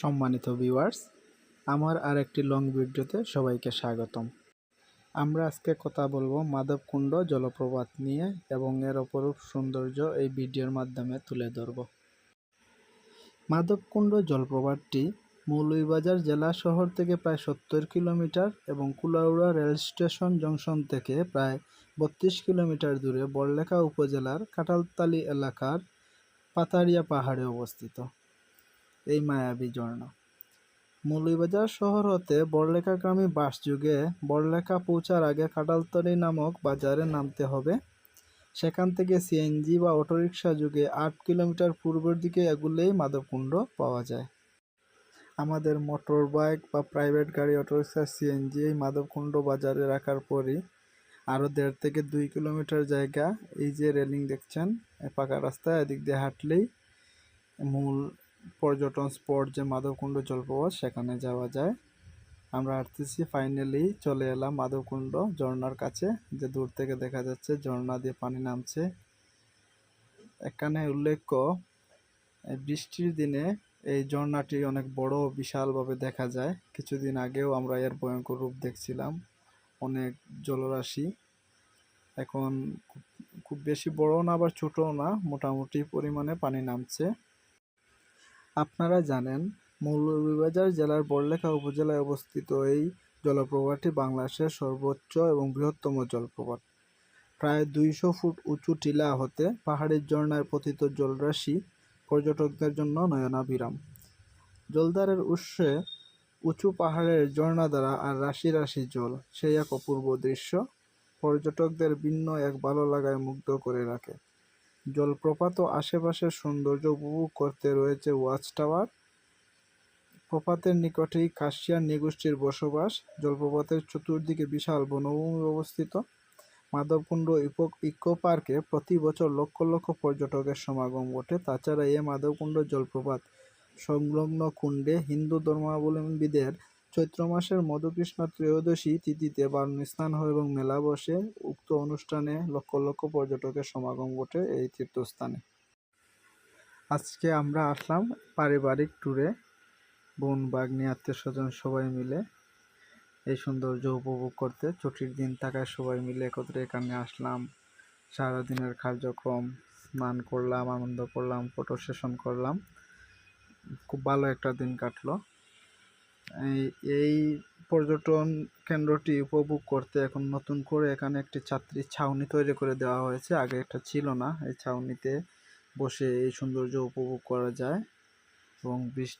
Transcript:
সম্মানিত ভিউয়ার্স আমার আর একটি লং ভিডিওতে সবাইকে স্বাগতম। আমরা আজকে কথা বলব মাধবকুণ্ড জলপ্রপাত নিয়ে এবং এর অপরূপ সৌন্দর্য এই ভিডিওর মাধ্যমে তুলে ধরব। মাধবকুণ্ড জলপ্রপাতটি মৌলভীবাজার জেলা শহর থেকে প্রায় সত্তর কিলোমিটার এবং কুলাউড়া রেল স্টেশন জংশন থেকে প্রায় বত্রিশ কিলোমিটার দূরে বড়লেখা উপজেলার কাটালতালি এলাকার পাতারিয়া পাহাড়ে অবস্থিত। এই মায়াবী ঝর্ণা। মৌলভীবাজার শহর হতে বড়লেখাগামী বাস যুগে বড়লেখা পৌঁছার আগে কাটালতলি নামক বাজারে নামতে হবে। সেখান থেকে সিএনজি বা অটোরিকশা যুগে আট কিলোমিটার পূর্বের দিকে এগুলেই মাধবকুণ্ড পাওয়া যায়। আমাদের মোটর বাইক বা প্রাইভেট গাড়ি, অটোরিকশা, সিএনজি এই মাধবকুণ্ড বাজারে রাখার পরই আরও দেড় থেকে দুই কিলোমিটার জায়গা এই যে রেলিং দেখছেন পাকা রাস্তায় এদিক দিয়ে হাঁটলেই মূল পর্যটন স্পট যে মাধবকুণ্ড জলপ্রপাত সেখানে যাওয়া যায়। আমরা হাঁটতেছি ফাইনালি চলে এলাম মাধবকুণ্ড, ঝর্ণার কাছে, যে দূর থেকে দেখা যাচ্ছে ঝর্ণা দিয়ে পানি নামছে। এখানে উল্লেখ্য বৃষ্টির দিনে এই ঝর্ণাটি অনেক বড়, বিশালভাবে দেখা যায়। কিছুদিন আগেও আমরা এর ভয়ঙ্কর রূপ দেখছিলাম, অনেক জলরাশি। এখন খুব- বেশি বড় না, আবার ছোটও না, মোটামুটি পরিমাণে পানি নামছে। আপনারা জানেন, মৌলভীবাজার জেলার বড়লেখা উপজেলায় অবস্থিত এই জলপ্রপাতটি বাংলাদেশের সর্বোচ্চ এবং বৃহত্তম জলপ্রপাত। প্রায় দুইশো ফুট উঁচু টিলা হতে পাহাড়ের ঝর্ণায় পতিত জলরাশি পর্যটকদের জন্য নয়নাভিরাম। জলদারের উৎসে উঁচু পাহাড়ের ঝর্ণা দ্বারা আর রাশি রাশি জল, সেই এক অপূর্ব দৃশ্য। পর্যটকদের ভিন্ন এক ভালো লাগায় মুগ্ধ করে রাখে। জলপ্রপাত ও আশেপাশের সৌন্দর্য উপভোগ করতে রয়েছে ওয়াচ টাওয়ার। প্রপাতের নিকটেই কাশিয়ার নৃগোষ্ঠীর বসবাস। জলপ্রপাতের চতুর্দিকে বিশাল বনভূমি অবস্থিত। মাধবকুণ্ড ইকো পার্কে প্রতি বছর লক্ষ লক্ষ পর্যটকের সমাগম ঘটে। তাছাড়া এ মাধবকুণ্ড জলপ্রপাত সংলগ্ন কুণ্ডে হিন্দু ধর্মাবলম্বীদের চৈত্র মাসের মধুকৃষ্ণ ত্রয়োদশী তিথিতে বারণ স্নান হয় এবং মেলা বসে। উক্ত অনুষ্ঠানে লক্ষ লক্ষ পর্যটকের সমাগম ঘটে এই তীর্থস্থানে। আজকে আমরা আসলাম পারিবারিক ট্যুরে বোন বাগনি আত্মীয় স্বজন সবাই মিলে এই সৌন্দর্য উপভোগ করতে। ছুটির দিন থাকায় সবাই মিলে একত্রে এখানে আসলাম। সারাদিনের কার্যক্রম, স্নান করলাম, আনন্দ করলাম ফটো সেশন করলাম। খুব ভালো একটা দিন কাটলো। এই পর্যটন কেন্দ্রটি উপভোগ করতে এখন নতুন করে এখানে একটি ছাত্রী ছাউনি তৈরি করে দেওয়া হয়েছে। আগে একটা ছিল না। এই ছাউনিতে বসে এই সৌন্দর্য উপভোগ করা যায় এবং বৃষ্টি